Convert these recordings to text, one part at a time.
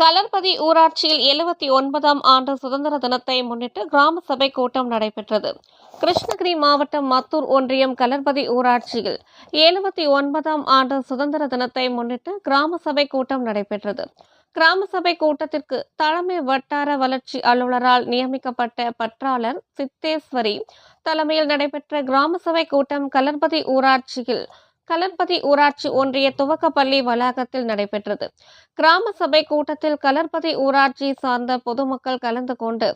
கலர்பதி ஊராட்சியில் எழுபத்தி ஒன்பதாம் ஆண்டு சுதந்திர தினத்தை முன்னிட்டு கிராம சபை கூட்டம் நடைபெற்றது. கிருஷ்ணகிரி மாவட்டம் மத்தூர் ஒன்றியம் கலர்பதி ஊராட்சியில் எழுபத்தி ஒன்பதாம் ஆண்டு சுதந்திர தினத்தை முன்னிட்டு கிராம சபை கூட்டம் நடைபெற்றது. கிராம சபை கூட்டத்திற்கு தலைமை வட்டார வளர்ச்சி அலுவலரால் நியமிக்கப்பட்ட பற்றாளர் சித்தேஸ்வரி தலைமையில் நடைபெற்ற கிராம சபை கூட்டம் கலர்பதி ஊராட்சியில் கலர்பதி ஊராட்சி ஒன்றிய துவக்கப்பள்ளி வளாகத்தில் நடைபெற்றது. கிராம சபை கூட்டத்தில் கலர்பதி ஊராட்சி சார்ந்த பொதுமக்கள் கலந்து கொண்டு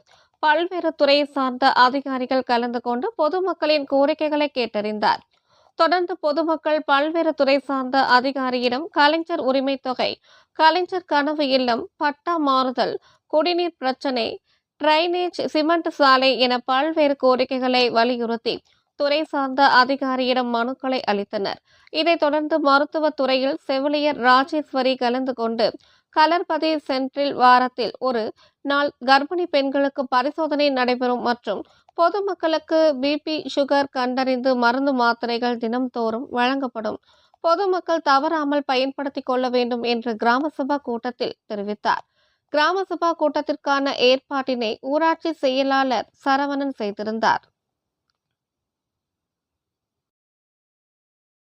பல்வேறு துறை சார்ந்த அதிகாரிகள் கலந்து கொண்டு பொதுமக்களின் கோரிக்கைகளை கேட்டறிந்தார். தொடர்ந்து பொதுமக்கள் பல்வேறு துறை சார்ந்த அதிகாரியிடம் கலைஞர் உரிமை தொகை கலைஞர் கனவு இல்லம் பட்டா மாறுதல் குடிநீர் பிரச்சனை டிரைனேஜ் சிமெண்ட் சாலை என பல்வேறு கோரிக்கைகளை வலியுறுத்தி துறை சார்ந்த அதிகாரியிடம் மனுக்களை அளித்தனர். இதைத் தொடர்ந்து மருத்துவத் துறையில் செவிலியர் ராஜேஸ்வரி கலந்து கொண்டு கலர்பதி சென்ட்ரில் வாரத்தில் ஒரு நாள் கர்ப்பிணி பெண்களுக்கு பரிசோதனை நடைபெறும் மற்றும் பொதுமக்களுக்கு பிபி சுகர் கண்டறிந்து மருந்து மாத்திரைகள் தினம்தோறும் வழங்கப்படும். பொதுமக்கள் தவறாமல் பயன்படுத்திக் கொள்ள வேண்டும் என்று கிராம சபா கூட்டத்தில் தெரிவித்தார். கிராம சபா கூட்டத்திற்கான ஏற்பாட்டினை ஊராட்சி செயலாளர் சரவணன் செய்திருந்தார்.